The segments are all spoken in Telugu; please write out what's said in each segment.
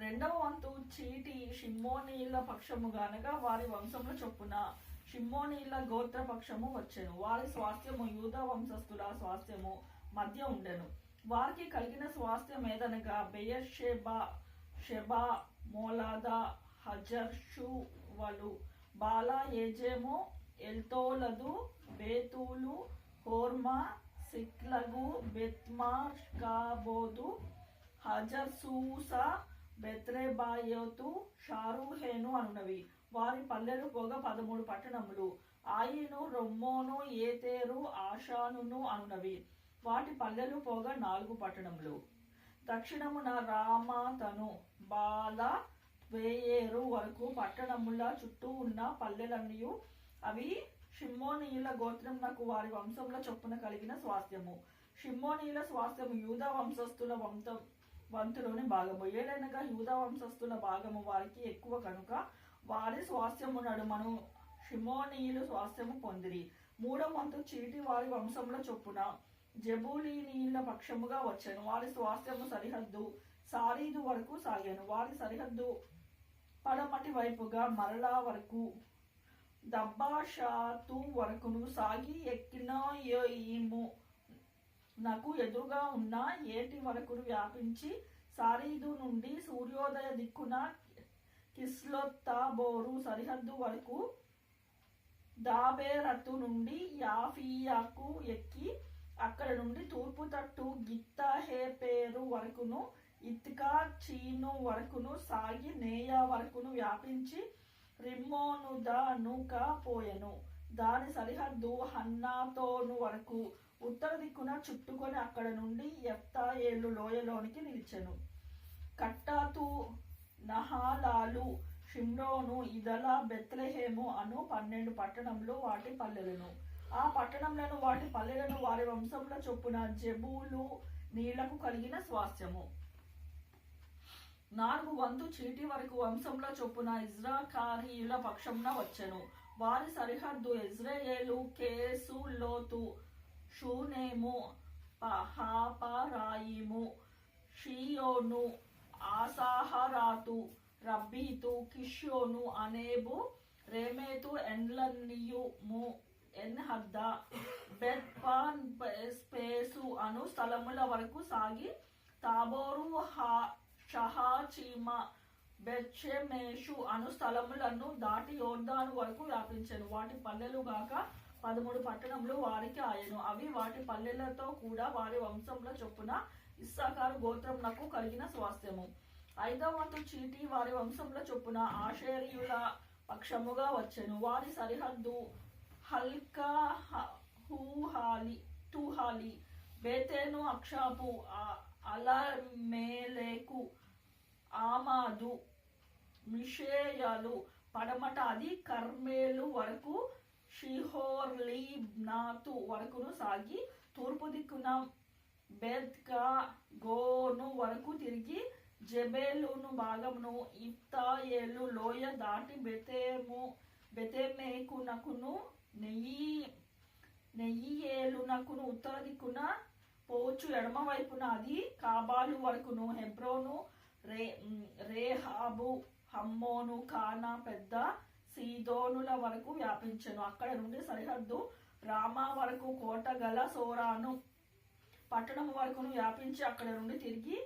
రెండవ వంతు చీటి షిమ్మోనీల పక్షము గనగా వారి వంశముల చొప్పున షిమ్మోనీల గోత్ర పక్షము వచ్చెను. వారి స్వాస్థ్యము యూద వంశస్థుల స్వాస్థ్యము మధ్య ఉండెను. వారికి కలిగిన స్వాస్థ్యం ఏదనగా బెయర్షెబా షెబా మోలాద హజర్షువలు బాలా ఏజేము ఎల్తోలదు బేతూలు హోర్మా సిక్లగు బెత్మార్కాబోదు హజసూస బెత్రెబాయోతు షారుహేను అనునవి. వారి పల్లెలు పోగా పదమూడు పట్టణములు. ఆయిను రొమ్మోను ఏతేరు ఆషానును అనునవి. వాటి పల్లెలు పోగా నాలుగు పట్టణములు. దక్షిణమున రామాతను బాల వేయేరు వరకు పట్టణముల చుట్టూ ఉన్న పల్లెలన్నీ అవి షిమ్మోనీయుల గోత్రమునకు వారి వంశంలో చొప్పున కలిగిన స్వాస్థ్యము. షిమ్మోనీయుల స్వాస్థ్యము యూదా వంశస్థుల వంశం వంతులోని భాగము. ఏలైనగా యూదా వంశస్థుల భాగము వారికి ఎక్కువ కనుక వారి స్వాస్థ్యము నడుమను షిమోనీయులు స్వాస్థ్యము పొందిరి. మూడవ వంతు చీటి వారి వంశముల చొప్పున జబూలీనీయుల పక్షముగా వచ్చాను. వారి స్వాస్థ్యము సరిహద్దు సారీదు వరకు సాగాను. వారి సరిహద్దు పడమటి వైపుగా మరలా వరకు దబ్బాషాతు వరకును సాగి ఎక్కిన ఈము నాకు ఎదురుగా ఉన్న ఏటి వరకును వ్యాపించి సారీదు నుండి సూర్యోదయ దిక్కున కిస్లోత్తాబోరు సరిహద్దు వరకు దాబేరత్తు నుండి యాఫియాకు ఎక్కి అక్కడ నుండి తూర్పు తట్టు గిత్తహేపేరు వరకును ఇత్కా చీను వరకును సాగి నేయా వరకును వ్యాపించి రిమ్మోనుదనుక పోయెను. దాని సరిహద్దు హన్నాతోను వరకు ఉత్తర దిక్కున చుట్టుకొని అక్కడ నుండి ఎఫ్తాయేలు లోయలోనికి నిలిచెను. కట్టాతు నహాలాలు షిమ్రోను ఇదల బెత్లెహేము అను పన్నెండు పట్టణంలో వాటి పల్లెలను. ఆ పట్టణంలను వాటి పల్లెలను వారి వంశముల చొప్పున జబూలు నీళ్ళకు కలిగిన స్వాస్థ్యము నాలుగు వంతు చీటి వరకు వంశంలో చొప్పున ఇజ్రాకారీయుల పక్షంన వచ్చెను. వారి సరిహద్దు ఇజ్రాయేలు కేసు లోతు షూనేము పహాపరాయిము షియోను ఆసాహరాతు రబ్బీతు కిష్యోను అనేబు రేమేతు ఎండ్లన్నియుము ఎన్హద్ద బెత్పాన్ స్పేసు అను స్థలముల వరకు సాగి తాబోరు హా షహాచీమ బెచ్చెమేషు అను స్థలములను దాటి యోర్దాను వరకు వ్యాపించెను. వాటి పల్లెలు గాక పదమూడు పట్టణములు వారికి ఆయను. అవి వాటి పల్లెలతో కూడా వారి వంశంలో చొప్పున ఇస్సాకారు గోత్రమునకు కలిగిన స్వాస్థ్యము. ఐదవ వంతు చీటి వారి వంశంలో చొప్పున ఆశ్చర్యుల పక్షముగా వచ్చెను. వారి సరిహద్దు హల్కా హూహాలి తూహాలి బేతేను అక్షాపు అలమేలేకు ఆమాదు మిషేయాలు పడమట అది కర్మేలు వరకు షిహో నాతు వరకును సాగి తూర్పు దిక్కున బెద్గా గోను వరకు తిరిగి జబేలును భాగమును ఇఫ్తాయేలు లోయ దాటి బెతేము బెతేమేకునకును నెయ్యి నెయ్యియేలునకును ఉత్తర దిక్కున పోచు ఎడమ వైపున అది కాబాలు వరకును హెబ్రోను రే రేహాబు హమ్మోను కానా పెద్ద సీదోనుల వరకు వ్యాపించను. అక్కడ నుండి సరిహద్దు రామా వరకు కోట గల సోరాను పట్టణం వరకును వ్యాపించి అక్కడ నుండి తిరిగి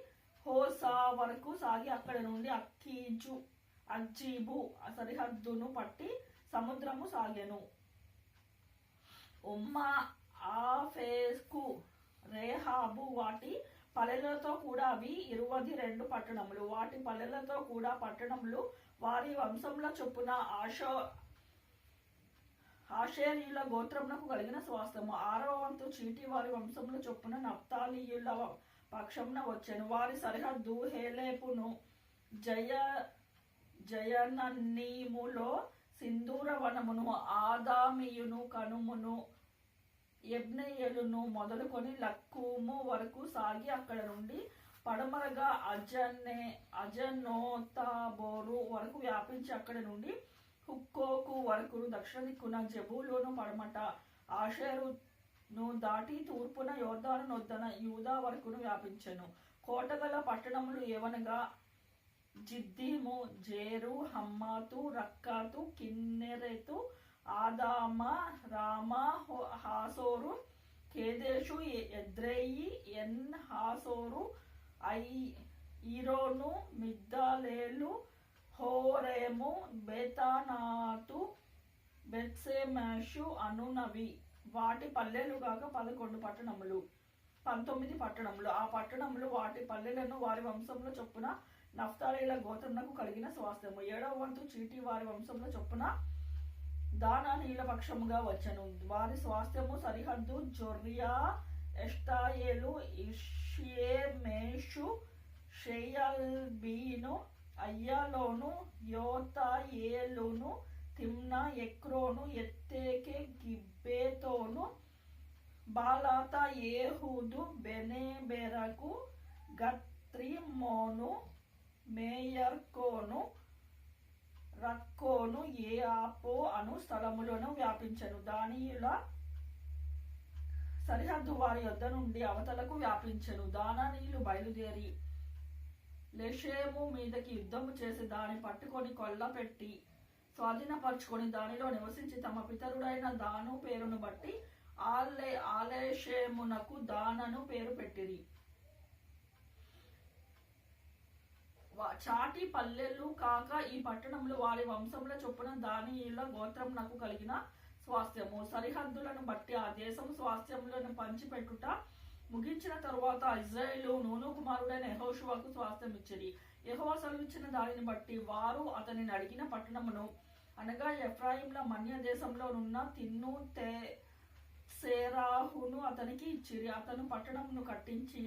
హోసా వరకు సాగి అక్కడ నుండి అక్కీజు అజ్జీబు సరిహద్దును పట్టి సముద్రము సాగెను. ఉమ్మా ఆఫేస్కు రేహాబు వాటి పల్లెలతో కూడా అవి ఇరువది రెండు పట్టణములు. వాటి పల్లెలతో కూడా పట్టణములు వారి వంశంలో చొప్పున ఆశో ఆషేరీయుల గోత్రమునకు కలిగిన స్వాస్థము ఆరవ వంతు చీటి వారి వంశముల చొప్పున నప్తాలీయుల పక్షమున వచ్చాను. వారి సరిహద్దు హేలేపును జయ జయనన్నీములో సింధూర వనమును ఆదామియును కనుమును యజ్ఞయలును మొదలుకొని లక్కుము వరకు సాగి అక్కడ నుండి పడమరగా అజనే అజనోతాబోరు వరకు వ్యాపించి అక్కడ నుండి హుక్కోకు వరకు దక్షిణ దిక్కున జబూలోను పడమట. ఆషేరును దాటి తూర్పున యోర్దాను నొద్దన యూదా వరకును వ్యాపించెను. కోటగల పట్టణములు ఏవనగా? జిద్దీము జేరు హమ్మాతు రక్కాతు కిన్నెరెతు ఆదామ రామ హో- హాసోరు కేదేశు ఎద్రేయి ఎన్ హాసోరు ఐ ఈరోను మిగ్దాలేలు హోరేము బేతానాతు బెత్సేమాషు అనునవి. వాటి పల్లెలు కాక పదకొండు పట్టణములు. పంతొమ్మిది పట్టణములు. ఆ పట్టణములు వాటి పల్లెలను వారి వంశంలో చొప్పున నఫ్తాలీల గోత్రమునకు కలిగిన స్వాస్థ్యము. ఏడవ వంతు చీటి వారి వంశంలో చొప్పున దానా నీలపక్షముగా వచ్చను. వారి స్వాస్థ్యము సరిహద్దు జొర్రియా ఎస్టాయేలు ఇషియేమేషు షేయల్బీను అయ్యాలోను యోతాయేలును తిమ్నా ఎక్రోను ఎత్తేకే గిబ్బేతోను బాలాత ఏహూదు బెనేబెరకు గత్రిమోను మేయర్కోను రక్కోను ఏ ఆపో అను స్థలములను వ్యాపించను. దానియుల సరిహద్దు వారి యొద్ద నుండి అవతలకు వ్యాపించను. దానా బయలుదేరి లెషేము మీదకి యుద్ధము చేసి దాన్ని పట్టుకొని కొల్లపెట్టి స్వాధీనపరుచుకొని దానిలో నివసించి తమ పితరుడైన దాను పేరును బట్టి ఆలే ఆలేషేమునకు దానను పేరు పెట్టిరి. చాటి పల్లెలు కాక ఈ పట్టణంలో వారి వంశముల చొప్పున దానియుల గోత్రమునకు కలిగిన స్వాస్థ్యము. సరిహద్దులను బట్టి ఆ దేశం స్వాస్థ్యములను పంచిపెట్టుట ముగించిన తరువాత ఇజ్రాయేలు నూను కుమారుడైన యహోషువాకు స్వాస్థ్యం ఇచ్చిరి యెహోవా సెలవిచ్చిన దానిని బట్టి వారు అతనిని అడిగిన పట్టణమును అనగా ఎఫ్రాయింల మన్య దేశంలో నున్న తిన్ను తే సేరాహును అతనికి ఇచ్చిరి. అతను పట్టణమును కట్టించి